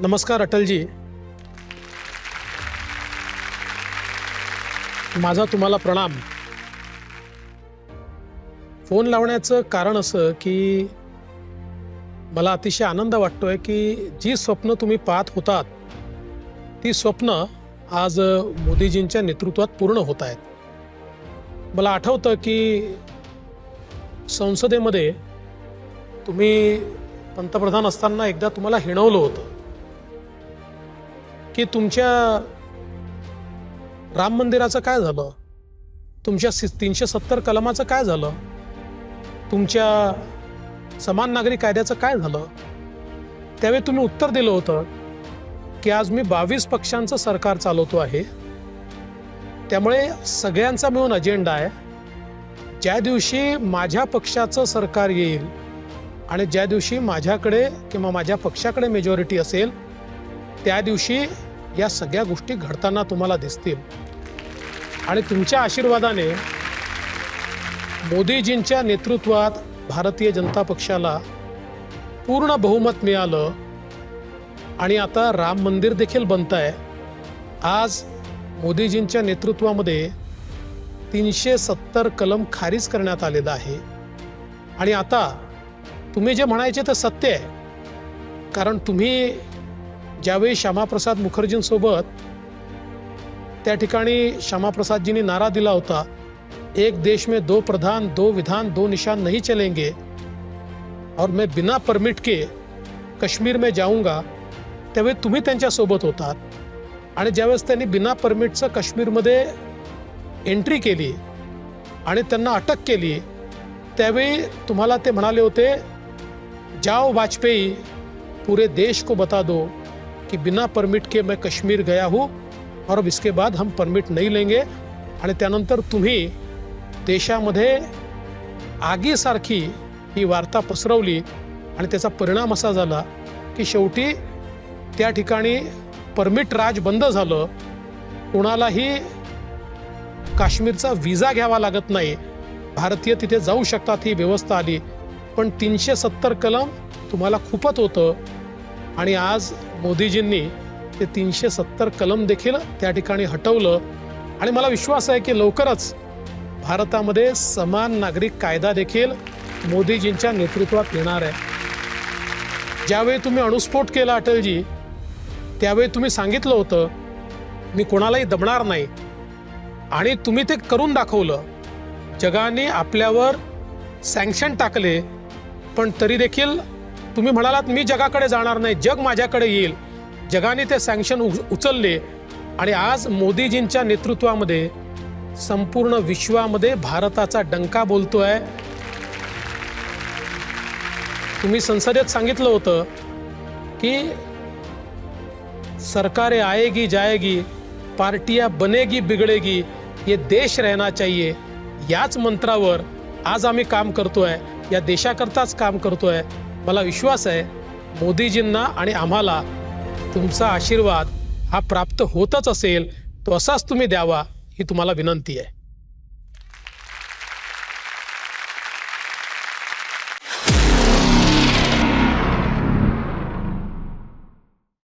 नमस्कार अटलजी. माझा तुम्हाला प्रणाम. फोन लावण्याचं कारण असं की मला अतिशय आनंद वाटतोय की जी स्वप्न तुम्ही पाहत होतात ती स्वप्न आज मोदीजींच्या नेतृत्वात पूर्ण होत आहेत. मला आठवतं की संसदेमध्ये तुम्ही पंतप्रधान असताना एकदा तुम्हाला हिणवलं होतं. की तुमच्या राम मंदिराचं काय झालं? तुमच्या तीनशे सत्तर कलमाचं काय झालं? तुमच्या समान नागरिक कायद्याचं काय झालं? त्यावेळी तुम्ही उत्तर दिलं होतं की आज मी बावीस पक्षांचं सरकार चालवतो आहे. त्यामुळे सगळ्यांचा मिळून अजेंडा आहे. ज्या दिवशी माझ्या पक्षाचं सरकार येईल आणि ज्या दिवशी माझ्याकडे किंवा माझ्या पक्षाकडे मेजॉरिटी असेल त्या दिवशी या सगळ्या गोष्टी घडताना तुम्हाला दिसतील. आणि तुमच्या आशीर्वादाने मोदीजींच्या नेतृत्वात भारतीय जनता पक्षाला पूर्ण बहुमत मिळालं. आणि आता राम मंदिर देखील बनत आहे आज मोदीजींच्या नेतृत्वामध्ये तीनशे सत्तर कलम खारीज करण्यात आलेलं आहे. आणि आता तुम्ही जे म्हणायचे ते सत्य आहे. कारण तुम्ही ज्यावेळी श्यामाप्रसाद मुखर्जींसोबत त्या ठिकाणी श्यामाप्रसादजींनी नारा दिला होता एक देश में दो प्रधान दो विधान दो निशान नहीं चलेंगे और मैं बिना परमिट के काश्मीर में जाऊंगा त्यावेळी तुम्ही त्यांच्यासोबत होतात. आणि ज्यावेळेस त्यांनी बिना परमिटचं काश्मीरमध्ये एंट्री केली आणि त्यांना अटक केली त्यावेळी तुम्हाला ते म्हणाले होते जाओ वाजपेयी पुरे देश को बता दो. कि बिना परमिट के मैं कश्मीर गया हूँ और अब इसके बाद हम परमिट नहीं लेंगे। आणि त्यानंतर तुम्ही देशामध्ये आगीसारखी ही वार्ता पसरवली आणि त्याचा परिणाम असा झाला की शेवटी त्या ठिकाणी परमिट राज बंद झालं. कोणालाही काश्मीरचा विजा घ्यावा लागत नाही. भारतीय तिथे जाऊ शकतात ही व्यवस्था आली. पण तीनशे सत्तर कलम तुम्हाला खूपच होतं. आणि आज मोदीजींनी ते तीनशे सत्तर कलम देखील त्या ठिकाणी हटवलं. आणि मला विश्वास आहे की लवकरच भारतामध्ये समान नागरिक कायदा देखील मोदीजींच्या नेतृत्वात येणार आहे. ज्यावेळी तुम्ही अणुस्फोट केला अटलजी त्यावेळी तुम्ही सांगितलं होतं मी कोणालाही दमणार नाही. आणि तुम्ही ते करून दाखवलं. जगाने आपल्यावर सँक्शन टाकले पण तरी देखील तुम्ही म्हणालात मी जगाकडे जाणार नाही जग माझ्याकडे येईल. जगाने ते सँक्शन उचलले आणि आज मोदीजींच्या नेतृत्वामध्ये संपूर्ण विश्वामध्ये भारताचा डंका बोलतोय. तुम्ही संसदेत सांगितलं होतं की सरकारें आएगी जाएगी पार्टिया बनेगी बिगड़ेगी ये देश रहना चाहिए. याच मंत्रावर आज आम्ही काम करतोय या देशाकरताच काम करतोय. मला विश्वास आहे मोदीजींना आणि आम्हाला तुमचा आशीर्वाद हा प्राप्त होतच असेल तो असाच तुम्ही द्यावा ही तुम्हाला विनंती आहे.